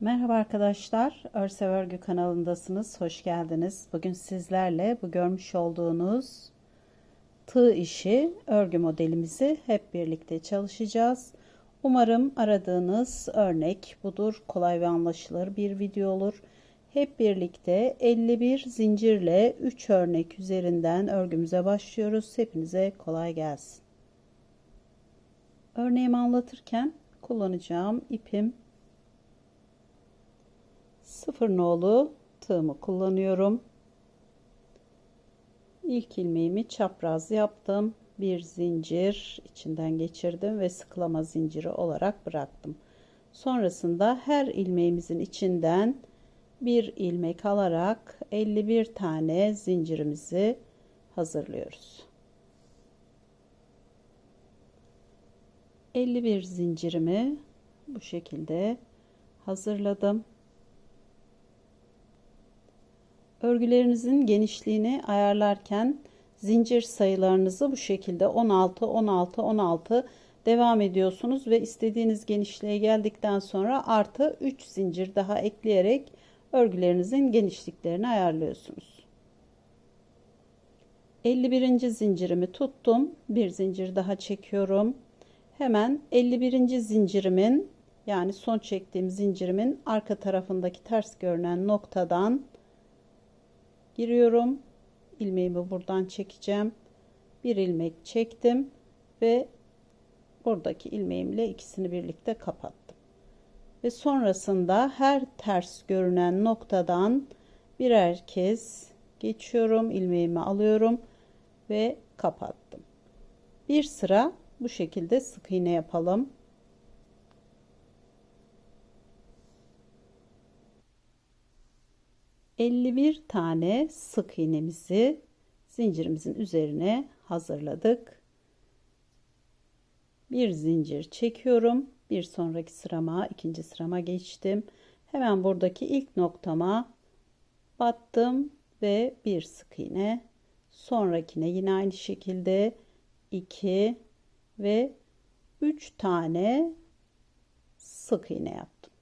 Merhaba arkadaşlar, Örsev Örgü kanalındasınız. Hoş geldiniz. Bugün sizlerle bu görmüş olduğunuz tığ işi örgü modelimizi hep birlikte çalışacağız. Umarım aradığınız örnek budur. Kolay ve anlaşılır bir video olur. Hep birlikte 51 zincirle 3 örnek üzerinden örgümüze başlıyoruz. Hepinize kolay gelsin. Örneğimi anlatırken kullanacağım ipim sıfır nolu tığımı kullanıyorum. İlk ilmeğimi çapraz yaptım. Bir zincir içinden geçirdim ve sıklama zinciri olarak bıraktım. Sonrasında her ilmeğimizin içinden bir ilmek alarak 51 tane zincirimizi hazırlıyoruz. 51 zincirimi bu şekilde hazırladım. Örgülerinizin genişliğini ayarlarken zincir sayılarınızı bu şekilde 16 16 16 devam ediyorsunuz ve istediğiniz genişliğe geldikten sonra artı 3 zincir daha ekleyerek örgülerinizin genişliklerini ayarlıyorsunuz. 51. zincirimi tuttum. Bir zincir daha çekiyorum. Hemen 51. zincirimin yani son çektiğim zincirimin arka tarafındaki ters görünen noktadan giriyorum. ilmeğimi buradan çekeceğim. Bir ilmek çektim ve buradaki ilmeğimle ikisini birlikte kapattım. Ve sonrasında her ters görünen noktadan birer kez geçiyorum. ilmeğimi alıyorum ve kapattım. Bir sıra bu şekilde sık iğne yapalım. 51 tane sık iğnemizi zincirimizin üzerine hazırladık. Bir zincir çekiyorum. Bir sonraki sırama, ikinci sırama geçtim. Hemen buradaki ilk noktama battım ve bir sık iğne. Sonrakine yine aynı şekilde 2 ve 3 tane sık iğne yaptım.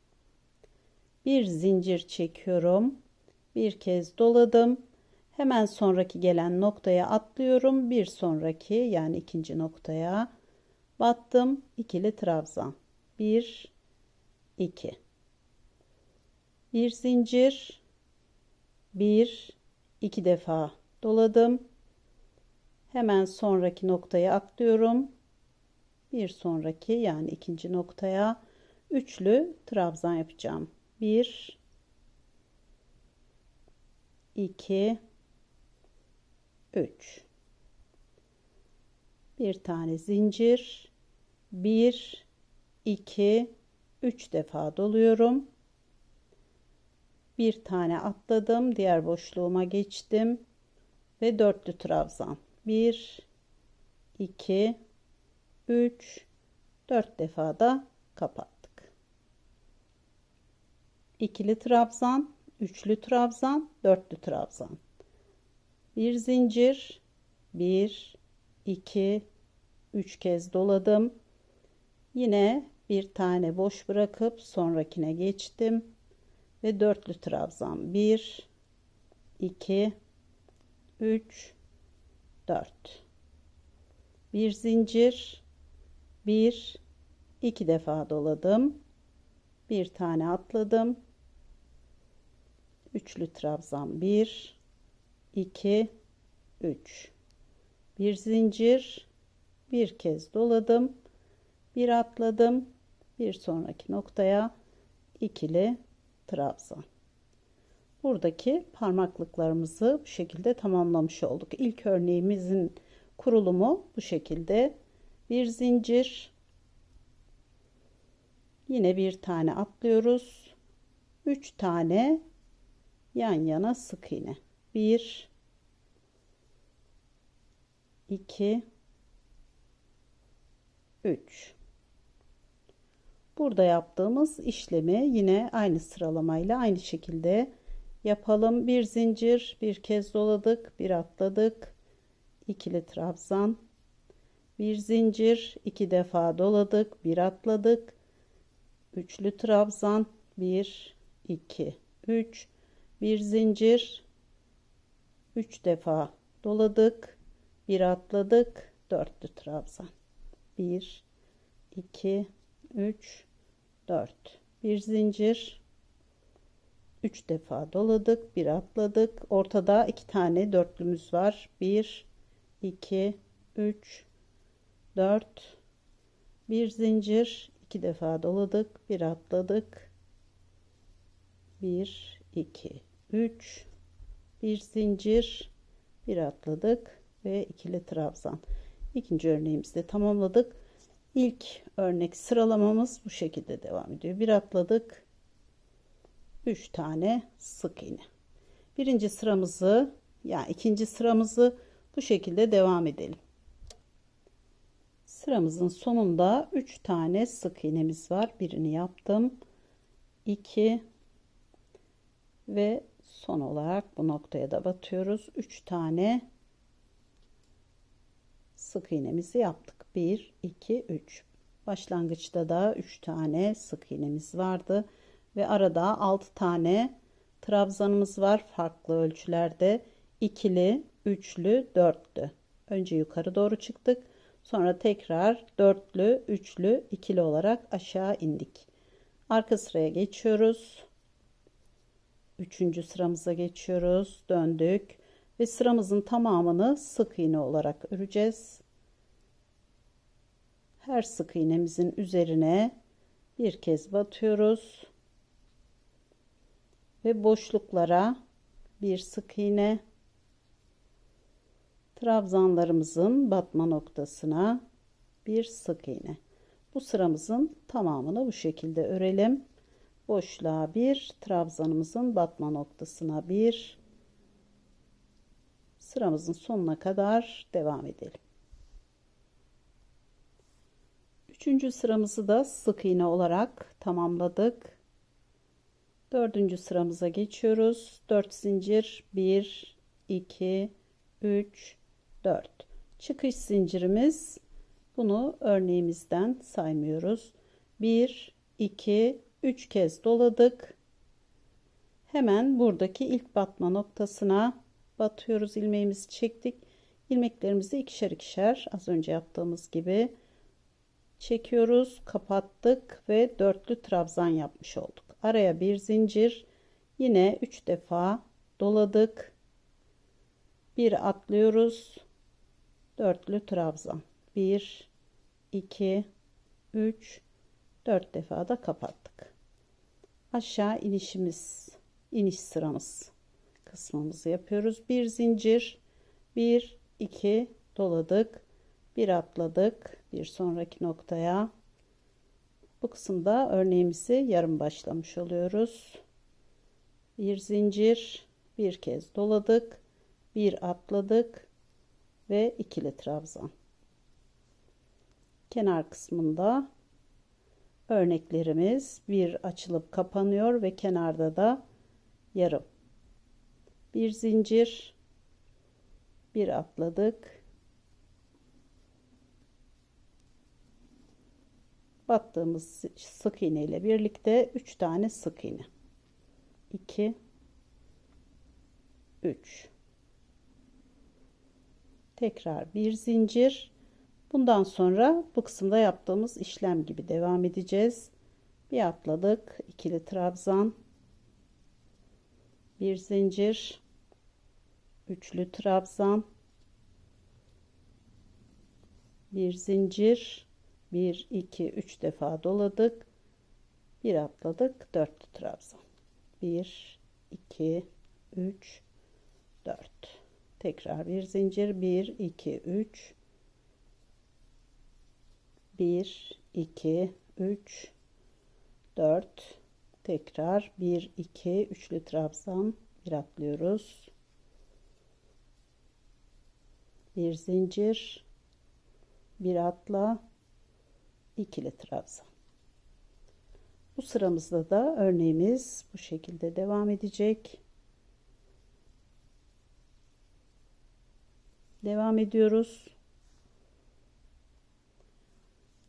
Bir zincir çekiyorum bir kez doladım. Hemen sonraki gelen noktaya atlıyorum. Bir sonraki yani ikinci noktaya battım. ikili trabzan. 1 2 bir zincir bir iki defa doladım. Hemen sonraki noktaya atlıyorum. Bir sonraki yani ikinci noktaya üçlü trabzan yapacağım. 1 2 3 bir tane zincir 1 2 3 defa doluyorum. Bir tane atladım diğer boşluğuma geçtim ve dörtlü trabzan. 1 2 3 4 defa da kapattık. İkili trabzan üçlü trabzan, dörtlü trabzan. Bir zincir, bir, iki, üç kez doladım. Yine bir tane boş bırakıp sonrakine geçtim ve dörtlü trabzan. Bir, iki, üç, dört. Bir zincir, bir, iki defa doladım. Bir tane atladım üçlü trabzan 1 2 3 bir zincir bir kez doladım bir atladım bir sonraki noktaya ikili trabzan. Buradaki parmaklıklarımızı bu şekilde tamamlamış olduk. İlk örneğimizin kurulumu bu şekilde. Bir zincir yine bir tane atlıyoruz. 3 tane yan yana sık iğne. 1 2 3 burada yaptığımız işlemi yine aynı sıralamayla aynı şekilde yapalım. Bir zincir bir kez doladık bir atladık. İkili trabzan. Bir zincir iki defa doladık bir atladık. Üçlü trabzan. 1 2 3 bir zincir. 3 defa doladık. Bir atladık. Dörtlü trabzan. 1 2 3 4 bir zincir. 3 defa doladık. Bir atladık. Ortada iki tane dörtlümüz var. 1 2 3 4 bir zincir. İki defa doladık. Bir atladık. 1 2 3 bir zincir bir atladık ve ikili trabzan. İkinci örneğimizi tamamladık. İlk örnek sıralamamız bu şekilde devam ediyor. Bir atladık 3 tane sık iğne. Birinci sıramızı yani ikinci sıramızı bu şekilde devam edelim. Sıramızın sonunda 3 tane sık iğnemiz var. Birini yaptım. 2 ve son olarak bu noktaya da batıyoruz. 3 tane sık iğnemizi yaptık. 1 2 3 başlangıçta da 3 tane sık iğnemiz vardı ve arada 6 tane trabzanımız var farklı ölçülerde. İkili üçlü dörtlü. Önce yukarı doğru çıktık. Sonra tekrar dörtlü üçlü ikili olarak aşağı indik. Arka sıraya geçiyoruz Üçüncü sıramıza geçiyoruz. Döndük. Ve sıramızın tamamını sık iğne olarak öreceğiz. Her sık iğnemizin üzerine bir kez batıyoruz. Ve boşluklara bir sık iğne trabzanlarımızın batma noktasına bir sık iğne. Bu sıramızın tamamını bu şekilde örelim boşluğa bir trabzanımızın batma noktasına bir sıramızın sonuna kadar devam edelim. Üçüncü sıramızı da sık iğne olarak tamamladık. Dördüncü sıramıza geçiyoruz. 4 zincir 1 2 3 4 çıkış zincirimiz bunu örneğimizden saymıyoruz. 1 2 3 kez doladık. Hemen buradaki ilk batma noktasına batıyoruz. ilmeğimizi çektik. ilmeklerimizi ikişer ikişer az önce yaptığımız gibi çekiyoruz. Kapattık ve dörtlü trabzan yapmış olduk. Araya bir zincir yine 3 defa doladık. Bir atlıyoruz. Dörtlü trabzan. 1 2 3 4 defa da kapattık aşağı inişimiz iniş sıramız kısmımızı yapıyoruz. Bir zincir bir iki doladık bir atladık. Bir sonraki noktaya bu kısımda örneğimizi yarım başlamış oluyoruz. Bir zincir bir kez doladık bir atladık ve ikili trabzan. Kenar kısmında örneklerimiz bir açılıp kapanıyor ve kenarda da yarım. Bir zincir bir atladık. Battığımız sık iğne ile birlikte 3 tane sık iğne. 2 3 tekrar bir zincir Bundan sonra bu kısımda yaptığımız işlem gibi devam edeceğiz. Bir atladık. ikili trabzan. Bir zincir. Üçlü trabzan. Bir zincir. Bir, iki, üç defa doladık. Bir atladık. Dörtlü trabzan. Bir, iki, üç, dört. Tekrar bir zincir. Bir, iki, üç, 1 2 3 4 tekrar 1 2 üçlü trabzan. Bir atlıyoruz. Bir zincir. Bir atla. İkili trabzan. Bu sıramızda da örneğimiz bu şekilde devam edecek. Devam ediyoruz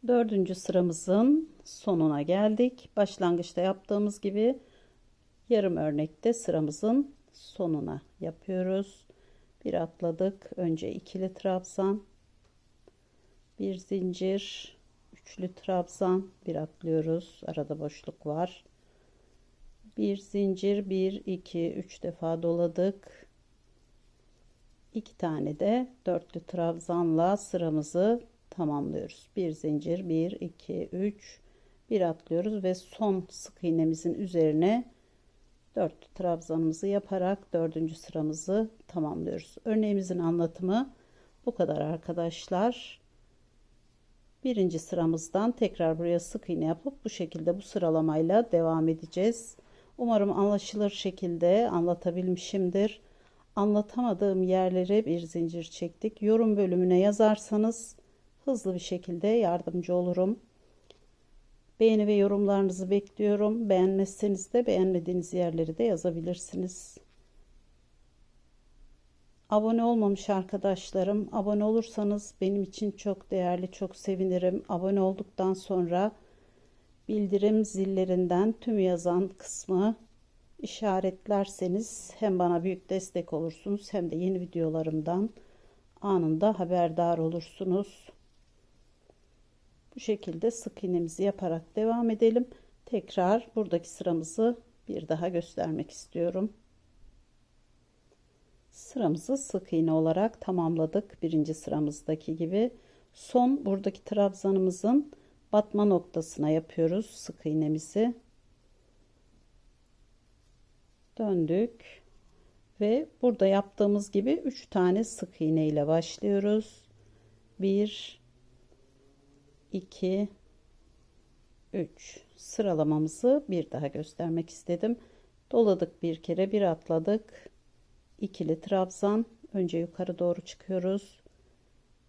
Dördüncü sıramızın sonuna geldik. Başlangıçta yaptığımız gibi yarım örnekte sıramızın sonuna yapıyoruz. Bir atladık. Önce ikili trabzan, bir zincir, üçlü trabzan, bir atlıyoruz. Arada boşluk var. Bir zincir, bir, iki, üç defa doladık. İki tane de dörtlü trabzanla sıramızı tamamlıyoruz. Bir zincir, bir, iki, üç, bir atlıyoruz ve son sık iğnemizin üzerine 4 trabzanımızı yaparak dördüncü sıramızı tamamlıyoruz. Örneğimizin anlatımı bu kadar arkadaşlar. Birinci sıramızdan tekrar buraya sık iğne yapıp bu şekilde bu sıralamayla devam edeceğiz. Umarım anlaşılır şekilde anlatabilmişimdir. Anlatamadığım yerlere bir zincir çektik. Yorum bölümüne yazarsanız hızlı bir şekilde yardımcı olurum. Beğeni ve yorumlarınızı bekliyorum. Beğenmezseniz de beğenmediğiniz yerleri de yazabilirsiniz. Abone olmamış arkadaşlarım, abone olursanız benim için çok değerli, çok sevinirim. Abone olduktan sonra bildirim zillerinden tüm yazan kısmı işaretlerseniz hem bana büyük destek olursunuz hem de yeni videolarımdan anında haberdar olursunuz. Bu şekilde sık iğnemizi yaparak devam edelim. Tekrar buradaki sıramızı bir daha göstermek istiyorum. Sıramızı sık iğne olarak tamamladık. Birinci sıramızdaki gibi. Son buradaki trabzanımızın batma noktasına yapıyoruz sık iğnemizi. Döndük. Ve burada yaptığımız gibi 3 tane sık iğne ile başlıyoruz. 1 2 3 sıralamamızı bir daha göstermek istedim. Doladık bir kere bir atladık. ikili trabzan önce yukarı doğru çıkıyoruz.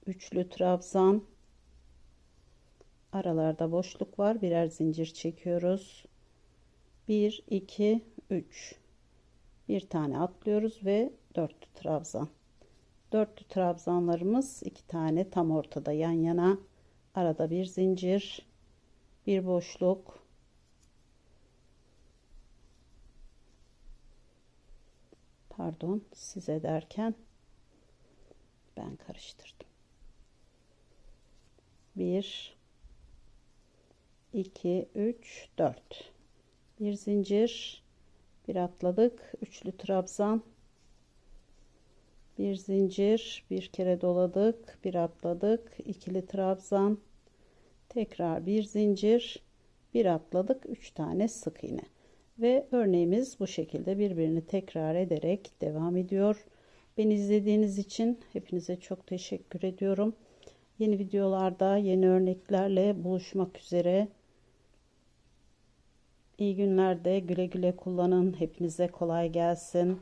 Üçlü trabzan aralarda boşluk var. Birer zincir çekiyoruz. 1 2 3 bir tane atlıyoruz ve dörtlü trabzan. Dörtlü trabzanlarımız iki tane tam ortada yan yana arada bir zincir bir boşluk. Pardon size derken ben karıştırdım. 1 2 3 4 bir zincir bir atladık. Üçlü trabzan bir zincir bir kere doladık bir atladık. İkili trabzan tekrar bir zincir bir atladık üç tane sık iğne. Ve örneğimiz bu şekilde birbirini tekrar ederek devam ediyor. Beni izlediğiniz için hepinize çok teşekkür ediyorum. Yeni videolarda yeni örneklerle buluşmak üzere. İyi günlerde güle güle kullanın. Hepinize kolay gelsin